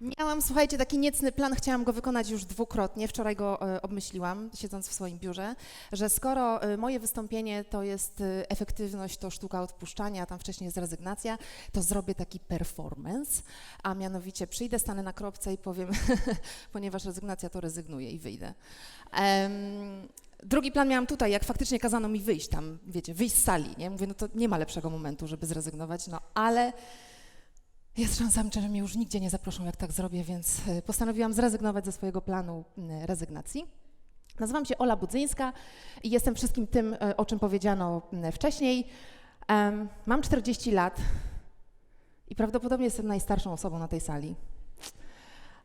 Miałam, słuchajcie, taki niecny plan, chciałam go wykonać już dwukrotnie. Wczoraj go e, obmyśliłam, siedząc w swoim biurze, że skoro e, moje wystąpienie to jest e, efektywność, to sztuka odpuszczania, tam wcześniej jest rezygnacja, to zrobię taki performance, a mianowicie przyjdę, stanę na kropce i powiem, ponieważ rezygnacja to rezygnuję i wyjdę. Em, Drugi plan miałam tutaj, jak faktycznie kazano mi wyjść tam, wiecie, wyjść z sali, nie? Mówię, no to nie ma lepszego momentu, żeby zrezygnować, no ale jest szansa, że mnie już nigdzie nie zaproszą, jak tak zrobię, więc y, postanowiłam zrezygnować ze swojego planu rezygnacji. Nazywam się Ola Budzyńska i jestem wszystkim tym, y, o czym powiedziano wcześniej. Mam 40 lat i prawdopodobnie jestem najstarszą osobą na tej sali.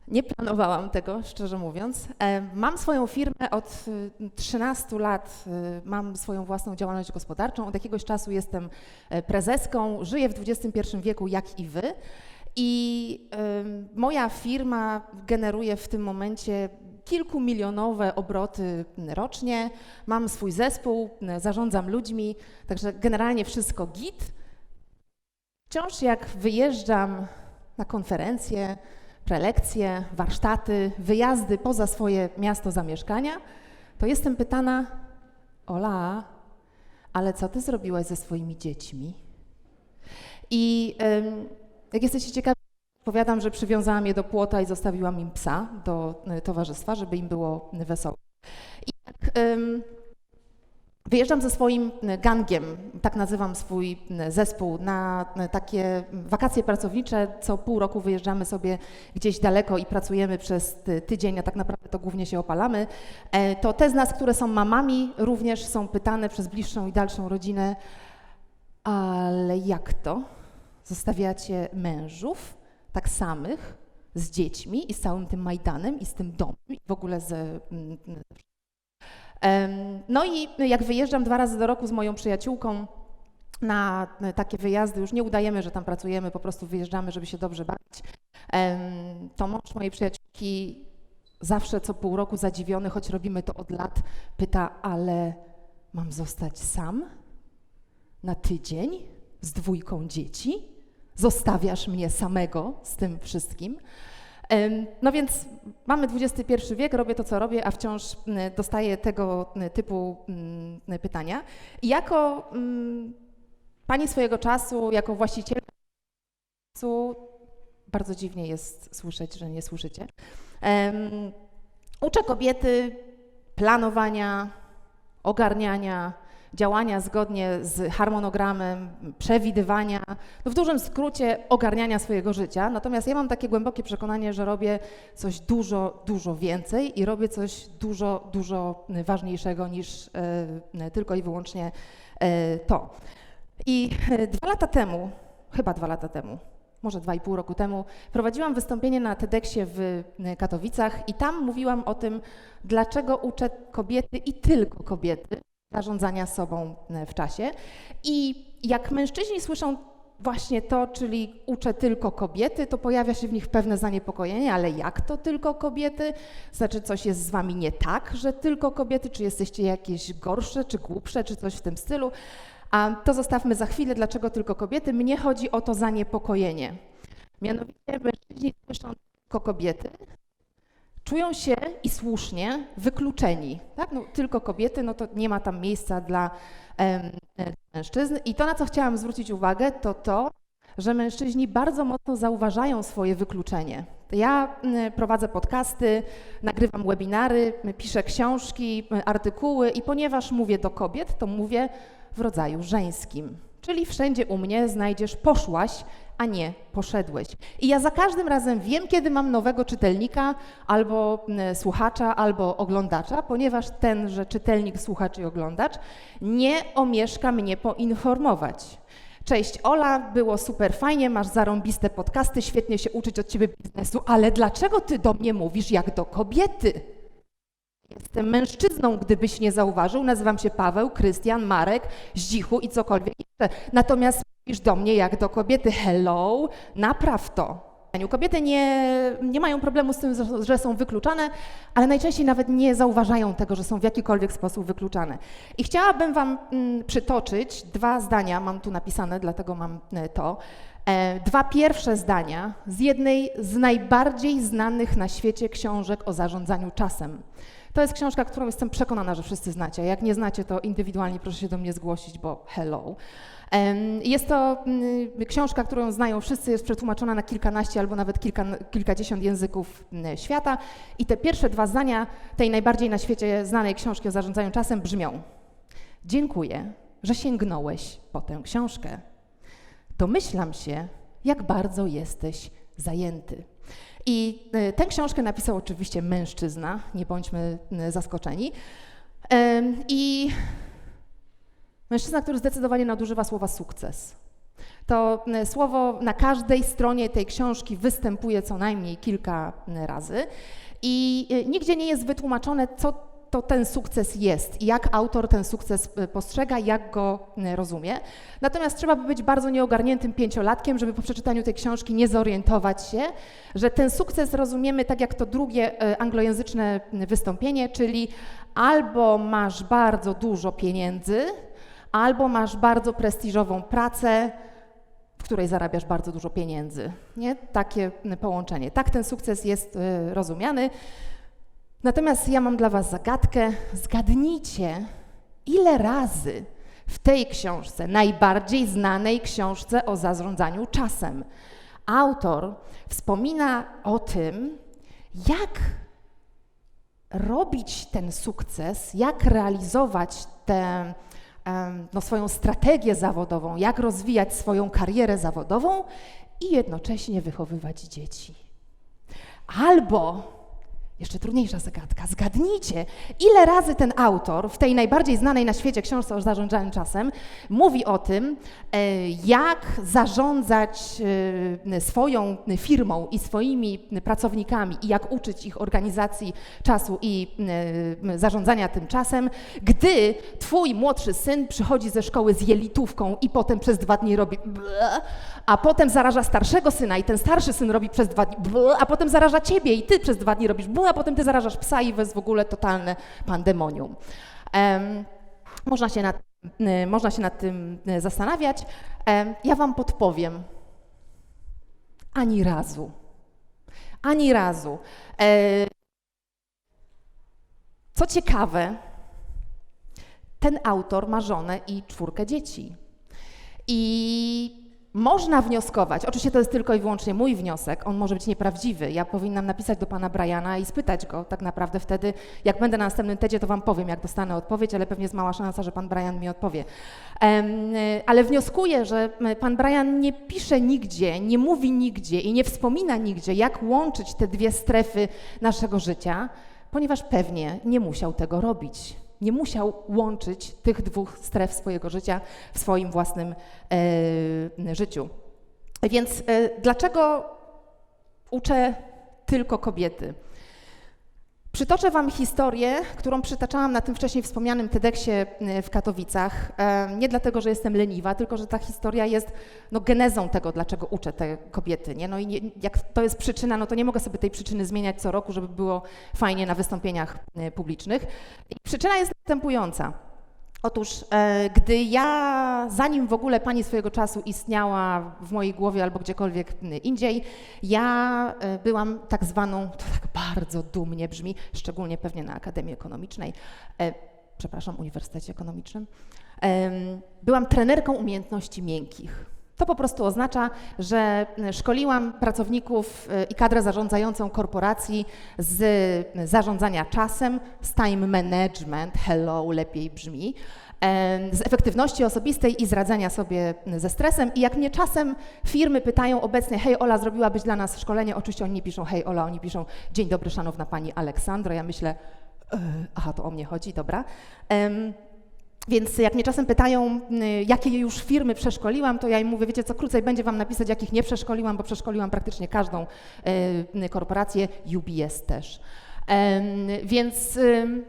Nie planowałam tego, szczerze mówiąc. Em, Mam swoją firmę od y, 13 lat, y, mam swoją własną działalność gospodarczą. Od jakiegoś czasu jestem e, prezeską, żyję w XXI wieku jak i wy. I moja firma generuje w tym momencie kilkumilionowe obroty rocznie. Mam swój zespół, zarządzam ludźmi, także generalnie wszystko git. Wciąż jak wyjeżdżam na konferencje, prelekcje, warsztaty, wyjazdy poza swoje miasto zamieszkania, to jestem pytana, Ola, ale co ty zrobiłaś ze swoimi dziećmi? I ym, jak jesteście ciekawi, powiadam, że przywiązałam je do płota i zostawiłam im psa do y, towarzystwa, żeby im było wesoło. I jak ym, wyjeżdżam ze swoim y, gangiem, tak nazywam swój y, zespół, na y, takie wakacje pracownicze, co pół roku wyjeżdżamy sobie gdzieś daleko i pracujemy przez ty- tydzień, a tak naprawdę to głównie się opalamy, e, to te z nas, które są mamami, również są pytane przez bliższą i dalszą rodzinę, ale jak to? Zostawiacie mężów tak samych z dziećmi i z całym tym Majdanem i z tym domem i w ogóle z... No i jak wyjeżdżam dwa razy do roku z moją przyjaciółką na takie wyjazdy, już nie udajemy, że tam pracujemy, po prostu wyjeżdżamy, żeby się dobrze bawić, to mąż mojej przyjaciółki zawsze co pół roku zadziwiony, choć robimy to od lat, pyta, ale mam zostać sam na tydzień z dwójką dzieci? Zostawiasz mnie samego z tym wszystkim? No więc mamy XXI wiek, robię to, co robię, a wciąż mm, dostaję tego mm, typu mm, pytania. I jako pani swojego czasu, jako właściciel czasu, bardzo dziwnie jest słyszeć, że nie słyszycie, uczę kobiety planowania, ogarniania, działania zgodnie z harmonogramem, przewidywania, no w dużym skrócie ogarniania swojego życia. Natomiast ja mam takie głębokie przekonanie, że robię coś dużo, dużo więcej i robię coś dużo, dużo ważniejszego niż e, tylko i wyłącznie e, to. I e, dwa lata temu, chyba dwa lata temu, może dwa i pół roku temu, prowadziłam wystąpienie na TEDxie w Katowicach i tam mówiłam o tym, dlaczego uczę kobiety i tylko kobiety zarządzania sobą e, w czasie. I jak mężczyźni słyszą właśnie to, czyli uczę tylko kobiety, to pojawia się w nich pewne zaniepokojenie, ale jak to tylko kobiety? Znaczy coś jest z wami nie tak, że tylko kobiety, czy jesteście jakieś gorsze, czy głupsze, czy coś w tym stylu? A to zostawmy za chwilę, dlaczego tylko kobiety. Mnie chodzi o to zaniepokojenie. Mianowicie mężczyźni słyszą tylko kobiety, czują się i słusznie wykluczeni. Tak? No, tylko kobiety, no to nie ma tam miejsca dla em, e, mężczyzn. I to, na co chciałam zwrócić uwagę, to to, że mężczyźni bardzo mocno zauważają swoje wykluczenie. Ja prowadzę podcasty, nagrywam webinary, piszę książki, artykuły i ponieważ mówię do kobiet, to mówię w rodzaju żeńskim. Czyli wszędzie u mnie znajdziesz poszłaś, a nie poszedłeś. I ja za każdym razem wiem, kiedy mam nowego czytelnika, albo mm, słuchacza, albo oglądacza, ponieważ tenże czytelnik, słuchacz i oglądacz nie omieszka mnie poinformować. Cześć Ola, było super fajnie, masz zarąbiste podcasty, świetnie się uczyć od ciebie biznesu, ale dlaczego ty do mnie mówisz jak do kobiety? Jestem mężczyzną, gdybyś nie zauważył. Nazywam się Paweł, Krystian, Marek, Zdzichu i cokolwiek jeszcze. Natomiast mówisz do mnie jak do kobiety. Hello, napraw to. Kobiety nie, nie mają problemu z tym, że- są wykluczane, ale najczęściej nawet nie zauważają tego, że są w jakikolwiek sposób wykluczane. I chciałabym Wam mm, przytoczyć dwa zdania, mam tu napisane, dlatego mam e, to. E, Dwa pierwsze zdania z jednej z najbardziej znanych na świecie książek o zarządzaniu czasem. To jest książka, którą jestem przekonana, że wszyscy znacie. Jak nie znacie, to indywidualnie proszę się do mnie zgłosić, bo hello. Jest to mm, książka, którą znają wszyscy, jest przetłumaczona na kilkanaście albo nawet kilka, kilkadziesiąt języków mm, świata. I te pierwsze dwa zdania tej najbardziej na świecie znanej książki o zarządzaniu czasem brzmią: Dziękuję, że sięgnąłeś po tę książkę. Domyślam się, jak bardzo jesteś zajęty. I e, tę książkę napisał oczywiście mężczyzna, nie bądźmy e, zaskoczeni. I mężczyzna, który zdecydowanie nadużywa słowa sukces. To e, słowo na każdej stronie tej książki występuje co najmniej kilka razy i nigdzie nie jest wytłumaczone, co to ten sukces jest i jak autor ten sukces e, postrzega, jak go e, rozumie. Natomiast trzeba by być bardzo nieogarniętym pięciolatkiem, żeby po przeczytaniu tej książki nie zorientować się, że ten sukces rozumiemy tak jak to drugie e, anglojęzyczne wystąpienie, czyli albo masz bardzo dużo pieniędzy, albo masz bardzo prestiżową pracę, w której zarabiasz bardzo dużo pieniędzy. Nie? Takie połączenie. Tak ten sukces jest y, rozumiany. Natomiast ja mam dla Was zagadkę. Zgadnijcie, ile razy w tej książce, najbardziej znanej książce o zarządzaniu czasem, autor wspomina o tym, jak robić ten sukces, jak realizować tę no, swoją strategię zawodową, jak rozwijać swoją karierę zawodową i jednocześnie wychowywać dzieci. Albo jeszcze trudniejsza zagadka. Zgadnijcie, ile razy ten autor w tej najbardziej znanej na świecie książce o zarządzaniu czasem mówi o tym, e, jak zarządzać e, swoją firmą i swoimi pracownikami i jak uczyć ich organizacji czasu i e, zarządzania tym czasem, gdy twój młodszy syn przychodzi ze szkoły z jelitówką i potem przez dwa dni robi a potem zaraża starszego syna i ten starszy syn robi przez dwa dni a potem zaraża ciebie i ty przez dwa dni robisz a potem ty zarażasz psa i jest w ogóle totalne pandemonium. Em, można, się nad, y, można się nad tym y, zastanawiać. Em, ja wam podpowiem. Ani razu. Ani razu. E, co ciekawe, ten autor ma żonę i czwórkę dzieci. I można wnioskować, oczywiście to jest tylko i wyłącznie mój wniosek, on może być nieprawdziwy. Ja powinnam napisać do pana Briana i spytać go tak naprawdę wtedy, jak będę na następnym TEDzie, to wam powiem, jak dostanę odpowiedź, ale pewnie jest mała szansa, że pan Brian mi odpowie. Ale wnioskuję, że pan Brian nie pisze nigdzie, nie mówi nigdzie i nie wspomina nigdzie, jak łączyć te dwie strefy naszego życia, ponieważ pewnie nie musiał tego robić nie musiał łączyć tych dwóch stref swojego życia w swoim własnym e, życiu. Więc e, dlaczego uczę tylko kobiety? Przytoczę Wam historię, którą przytaczałam na tym wcześniej wspomnianym TEDxie e, w Katowicach. E, Nie dlatego, że jestem leniwa, tylko że ta historia jest no, genezą tego, dlaczego uczę te kobiety. Nie? No i nie, jak to jest przyczyna, no to nie mogę sobie tej przyczyny zmieniać co roku, żeby było fajnie na wystąpieniach e, publicznych. I przyczyna jest następująca. Otóż, e, gdy ja, zanim w ogóle pani swojego czasu istniała w mojej głowie albo gdziekolwiek indziej, ja e, byłam tak zwaną, to tak bardzo dumnie brzmi, szczególnie pewnie na Akademii Ekonomicznej, e, przepraszam, Uniwersytecie Ekonomicznym, byłam trenerką umiejętności miękkich. To po prostu oznacza, że szkoliłam pracowników e, i kadrę zarządzającą korporacji z zarządzania czasem, z time management, hello, lepiej brzmi, z efektywności osobistej i z radzenia sobie ze stresem. I jak mnie czasem firmy pytają obecnie, hej Ola, zrobiłabyś dla nas szkolenie? Oczywiście oni nie piszą hej Ola, oni piszą dzień dobry szanowna pani Aleksandro. Ja myślę, e, aha, to o mnie chodzi, dobra. Więc jak mnie czasem pytają, y, jakie już firmy przeszkoliłam, to ja im mówię, wiecie co, krócej będzie wam napisać, jakich nie przeszkoliłam, bo przeszkoliłam praktycznie każdą y, korporację, UBS też. Em, Więc ym,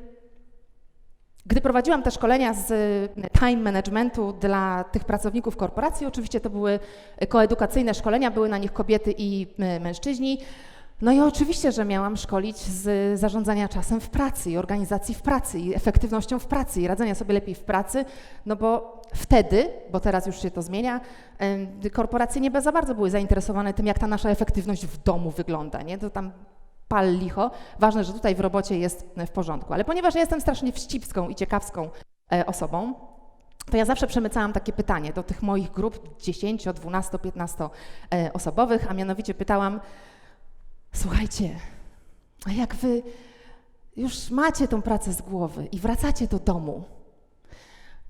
Gdy prowadziłam te szkolenia z y, time managementu dla tych pracowników korporacji, oczywiście to były koedukacyjne szkolenia, były na nich kobiety i y, mężczyźni. No i oczywiście, że miałam szkolić z zarządzania czasem w pracy i organizacji w pracy i efektywnością w pracy i radzenia sobie lepiej w pracy, no bo wtedy, bo teraz już się to zmienia, korporacje nie za bardzo były zainteresowane tym, jak ta nasza efektywność w domu wygląda, nie? To tam pal licho. Ważne, że tutaj w robocie jest w porządku. Ale ponieważ ja jestem strasznie wścibską i ciekawską e, osobą, to ja zawsze przemycałam takie pytanie do tych moich grup 10, 12, 15 e, osobowych, a mianowicie pytałam, słuchajcie, a jak wy już macie tą pracę z głowy i wracacie do domu,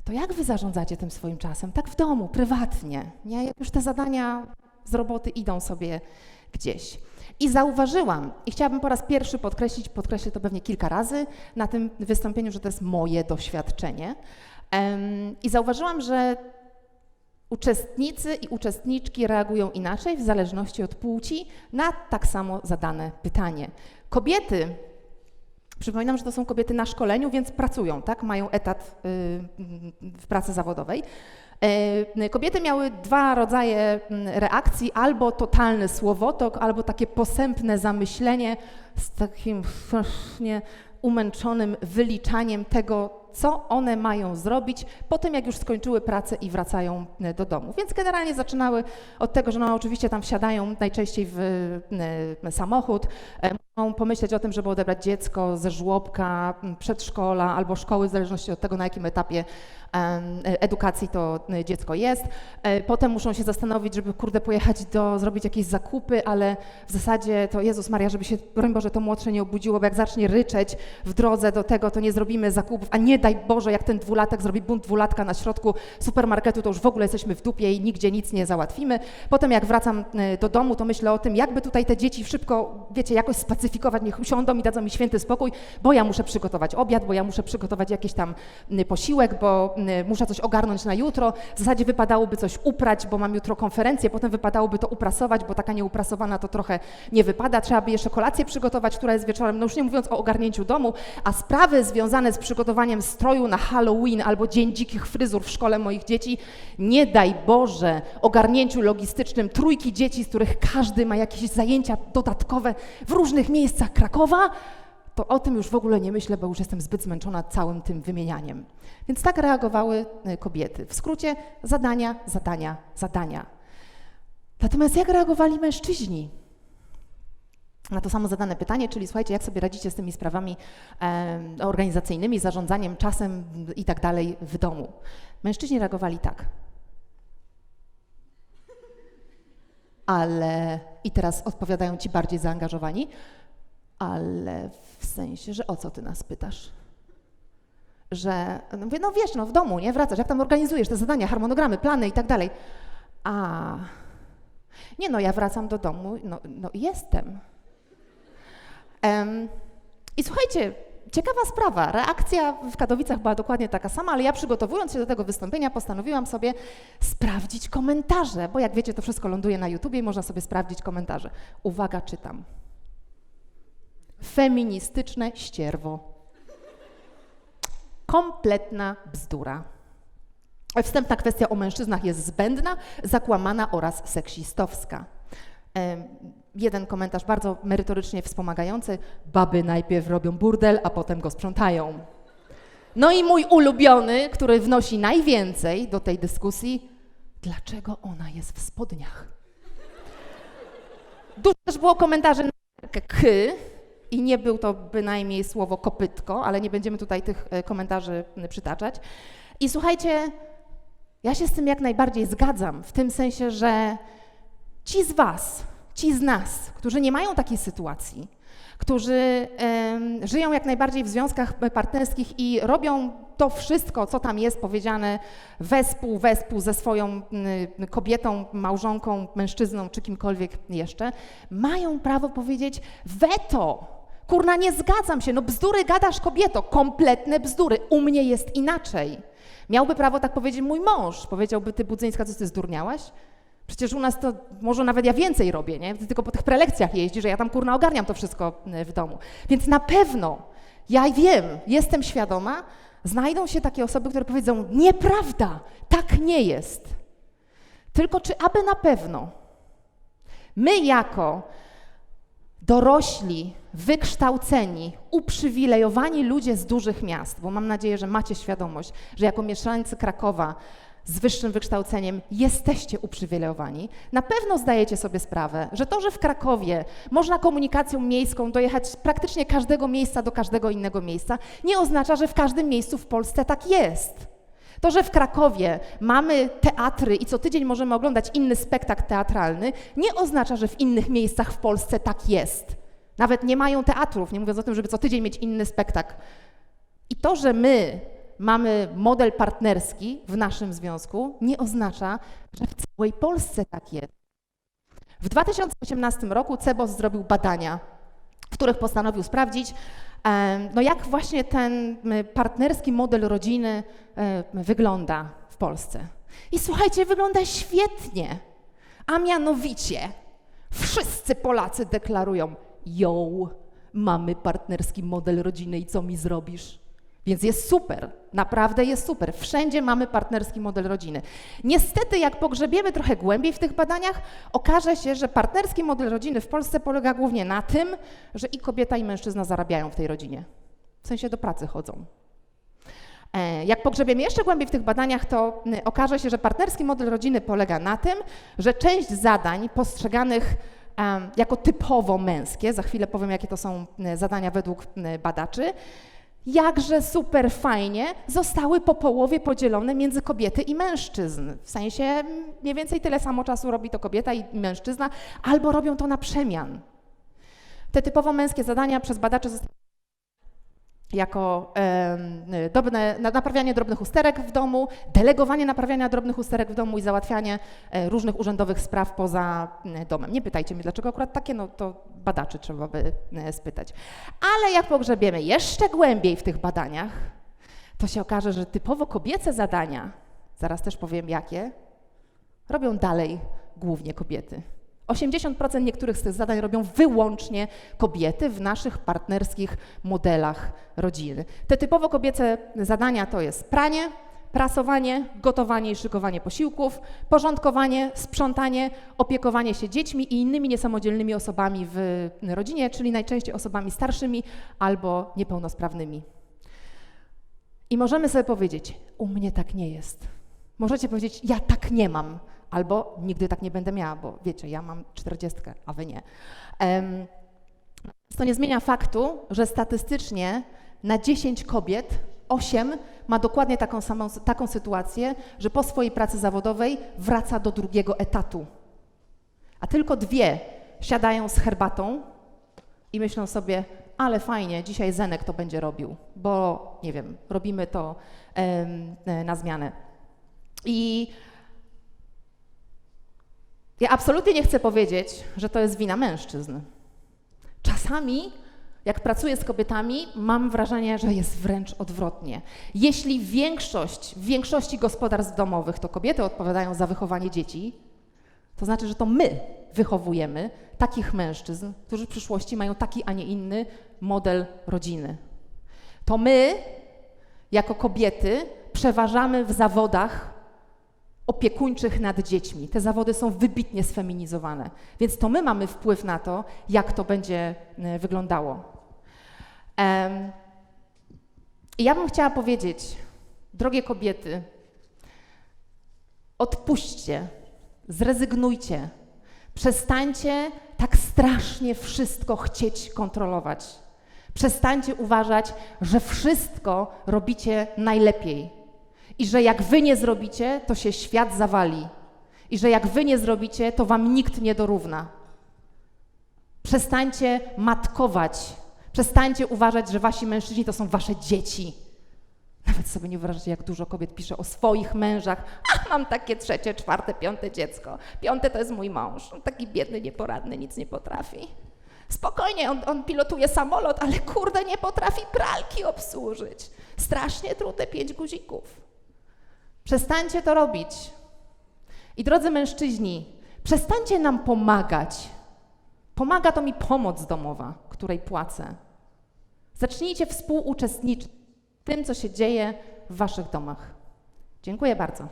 to jak wy zarządzacie tym swoim czasem? Tak w domu, prywatnie, nie? Jak już te zadania z roboty idą sobie gdzieś. I zauważyłam, i chciałabym po raz pierwszy podkreślić, podkreślę to pewnie kilka razy na tym wystąpieniu, że to jest moje doświadczenie. Em, I zauważyłam, że uczestnicy i uczestniczki reagują inaczej w zależności od płci na tak samo zadane pytanie. Kobiety, przypominam, że to są kobiety na szkoleniu, więc pracują, tak? Mają etat y, w pracy zawodowej. E, Kobiety miały dwa rodzaje mm, reakcji, albo totalny słowotok, albo takie posępne zamyślenie z takim strasznie umęczonym wyliczaniem tego, co one mają zrobić po tym, jak już skończyły pracę i wracają e, do domu. Więc generalnie zaczynały od tego, że no oczywiście tam wsiadają najczęściej w e, samochód, e, pomyśleć o tym, żeby odebrać dziecko ze żłobka, m, przedszkola albo szkoły, w zależności od tego, na jakim etapie em, edukacji to e, dziecko jest. E, Potem muszą się zastanowić, żeby kurde pojechać do, zrobić jakieś zakupy, ale w zasadzie to Jezus Maria, żeby się, broń Boże, to młodsze nie obudziło, bo jak zacznie ryczeć w drodze do tego, to nie zrobimy zakupów, a nie daj Boże, jak ten dwulatek zrobi bunt dwulatka na środku supermarketu, to już w ogóle jesteśmy w dupie i nigdzie nic nie załatwimy. Potem jak wracam e, do domu, to myślę o tym, jakby tutaj te dzieci szybko, wiecie, jakoś spacyfikować, niech usiądą i dadzą mi święty spokój, bo ja muszę przygotować obiad, bo ja muszę przygotować jakiś tam y, posiłek, bo y, muszę coś ogarnąć na jutro. W zasadzie wypadałoby coś uprać, bo mam jutro konferencję, potem wypadałoby to uprasować, bo taka nieuprasowana to trochę nie wypada. Trzeba by jeszcze kolację przygotować, która jest wieczorem, no już nie mówiąc o ogarnięciu domu, a sprawy związane z przygotowaniem stroju na Halloween albo Dzień Dzikich Fryzur w szkole moich dzieci, nie daj Boże, ogarnięciu logistycznym trójki dzieci, z których każdy ma jakieś zajęcia dodatkowe w różnych miejscach Krakowa, to o tym już w ogóle nie myślę, bo już jestem zbyt zmęczona całym tym wymienianiem. Więc tak reagowały y, kobiety. W skrócie zadania, zadania, zadania. Natomiast jak reagowali mężczyźni? Na to samo zadane pytanie, czyli słuchajcie, jak sobie radzicie z tymi sprawami em, organizacyjnymi, zarządzaniem czasem i tak dalej w domu? Mężczyźni reagowali tak. Ale, i teraz odpowiadają ci bardziej zaangażowani, ale w sensie, że o co ty nas pytasz? Że, no mówię, no wiesz, no w domu, nie, wracasz, jak tam organizujesz te zadania, harmonogramy, plany i tak dalej. A, nie no, ja wracam do domu, no, no jestem. Em, I słuchajcie, ciekawa sprawa. Reakcja w Katowicach była dokładnie taka sama, ale ja przygotowując się do tego wystąpienia postanowiłam sobie sprawdzić komentarze, bo jak wiecie, to wszystko ląduje na YouTubie i można sobie sprawdzić komentarze. Uwaga, czytam. Feministyczne ścierwo. Kompletna bzdura. Wstępna kwestia o mężczyznach jest zbędna, zakłamana oraz seksistowska. Jeden komentarz bardzo merytorycznie wspomagający. Baby najpierw robią burdel, a potem go sprzątają. No i mój ulubiony, który wnosi najwięcej do tej dyskusji. Dlaczego ona jest w spodniach? Dużo też było komentarzy na k i nie był to bynajmniej słowo kopytko, ale nie będziemy tutaj tych e, komentarzy przytaczać. I słuchajcie, ja się z tym jak najbardziej zgadzam, w tym sensie, że ci z Was, ci z nas, którzy nie mają takiej sytuacji, którzy żyją jak najbardziej w związkach partnerskich i robią to wszystko, co tam jest powiedziane wespół, wespół ze swoją y, kobietą, małżonką, mężczyzną czy kimkolwiek jeszcze, mają prawo powiedzieć weto. Kurna, nie zgadzam się, no bzdury gadasz kobieto, kompletne bzdury, u mnie jest inaczej. Miałby prawo tak powiedzieć mój mąż, powiedziałby ty Budzyńska, co ty zdurniałaś? Przecież u nas to może nawet ja więcej robię, nie? Ty tylko po tych prelekcjach jeździsz, że ja tam kurna ogarniam to wszystko y, w domu. Więc na pewno ja wiem, jestem świadoma, znajdą się takie osoby, które powiedzą: Nieprawda, tak nie jest. Tylko czy aby na pewno my, jako dorośli, wykształceni, uprzywilejowani ludzie z dużych miast, bo mam nadzieję, że macie świadomość, że jako mieszkańcy Krakowa z wyższym wykształceniem jesteście uprzywilejowani, na pewno zdajecie sobie sprawę, że to, że w Krakowie można komunikacją miejską dojechać z praktycznie każdego miejsca do każdego innego miejsca, nie oznacza, że w każdym miejscu w Polsce tak jest. To, że w Krakowie mamy teatry i co tydzień możemy oglądać inny spektakl teatralny, nie oznacza, że w innych miejscach w Polsce tak jest. Nawet nie mają teatrów, nie mówiąc o tym, żeby co tydzień mieć inny spektakl. I to, że my mamy model partnerski w naszym związku, nie oznacza, że w całej Polsce tak jest. W 2018 roku CEBOS zrobił badania, w których postanowił sprawdzić, no jak właśnie ten partnerski model rodziny wygląda w Polsce. I słuchajcie, wygląda świetnie. A mianowicie wszyscy Polacy deklarują: Yo, mamy partnerski model rodziny i co mi zrobisz? Więc jest super, naprawdę jest super. Wszędzie mamy partnerski model rodziny. Niestety, jak pogrzebiemy trochę głębiej w tych badaniach, okaże się, że partnerski model rodziny w Polsce polega głównie na tym, że i kobieta, i mężczyzna zarabiają w tej rodzinie. W sensie do pracy chodzą. E, Jak pogrzebiemy jeszcze głębiej w tych badaniach, to okaże się, że partnerski model rodziny polega na tym, że część zadań postrzeganych jako typowo męskie, za chwilę powiem, jakie to są zadania według badaczy, jakże super fajnie zostały po połowie podzielone między kobiety i mężczyzn. W sensie mniej więcej tyle samo czasu robi to kobieta i mężczyzna, albo robią to na przemian. Te typowo męskie zadania przez badaczy zostały jako drobne, na- naprawianie drobnych usterek w domu, delegowanie naprawiania drobnych usterek w domu i załatwianie e, różnych urzędowych spraw poza e, domem. Nie pytajcie mnie, dlaczego akurat takie, no to badaczy trzeba by e, spytać. Ale jak pogrzebiemy jeszcze głębiej w tych badaniach, to się okaże, że typowo kobiece zadania, zaraz też powiem jakie, robią dalej głównie kobiety. 80% niektórych z tych zadań robią wyłącznie kobiety w naszych partnerskich modelach rodziny. Te typowo kobiece zadania to jest pranie, prasowanie, gotowanie i szykowanie posiłków, porządkowanie, sprzątanie, opiekowanie się dziećmi i innymi niesamodzielnymi osobami w rodzinie, czyli najczęściej osobami starszymi albo niepełnosprawnymi. I możemy sobie powiedzieć, u mnie tak nie jest. Możecie powiedzieć, ja tak nie mam, albo nigdy tak nie będę miała, bo wiecie, ja mam czterdziestkę, a wy nie. Em, to nie zmienia faktu, że statystycznie na 10 kobiet 8 ma dokładnie taką samą taką sytuację, że po swojej pracy zawodowej wraca do drugiego etatu. A tylko dwie siadają z herbatą i myślą sobie, ale fajnie, dzisiaj Zenek to będzie robił, bo nie wiem, robimy to em, na zmianę. I ja absolutnie nie chcę powiedzieć, że to jest wina mężczyzn. Czasami, jak pracuję z kobietami, mam wrażenie, że jest wręcz odwrotnie. Jeśli większość, w większości gospodarstw domowych to kobiety odpowiadają za wychowanie dzieci, to znaczy, że to my wychowujemy takich mężczyzn, którzy w przyszłości mają taki, a nie inny model rodziny. To my, jako kobiety, przeważamy w zawodach opiekuńczych nad dziećmi. Te zawody są wybitnie sfeminizowane, więc to my mamy wpływ na to, jak to będzie e, wyglądało. I ja bym chciała powiedzieć, drogie kobiety, odpuśćcie, zrezygnujcie, przestańcie tak strasznie wszystko chcieć kontrolować. Przestańcie uważać, że wszystko robicie najlepiej i że jak wy nie zrobicie, to się świat zawali. I że jak wy nie zrobicie, to wam nikt nie dorówna. Przestańcie matkować. Przestańcie uważać, że wasi mężczyźni to są wasze dzieci. Nawet sobie nie wyobrażacie, jak dużo kobiet pisze o swoich mężach. A mam takie trzecie, czwarte, piąte dziecko. Piąte to jest mój mąż. On taki biedny, nieporadny, nic nie potrafi. Spokojnie, on, on pilotuje samolot, ale kurde, nie potrafi pralki obsłużyć. Strasznie trudne pięć guzików. Przestańcie to robić. I drodzy mężczyźni, przestańcie nam pomagać. Pomaga to mi pomoc domowa, której płacę. Zacznijcie współuczestniczyć tym, co się dzieje w Waszych domach. Dziękuję bardzo.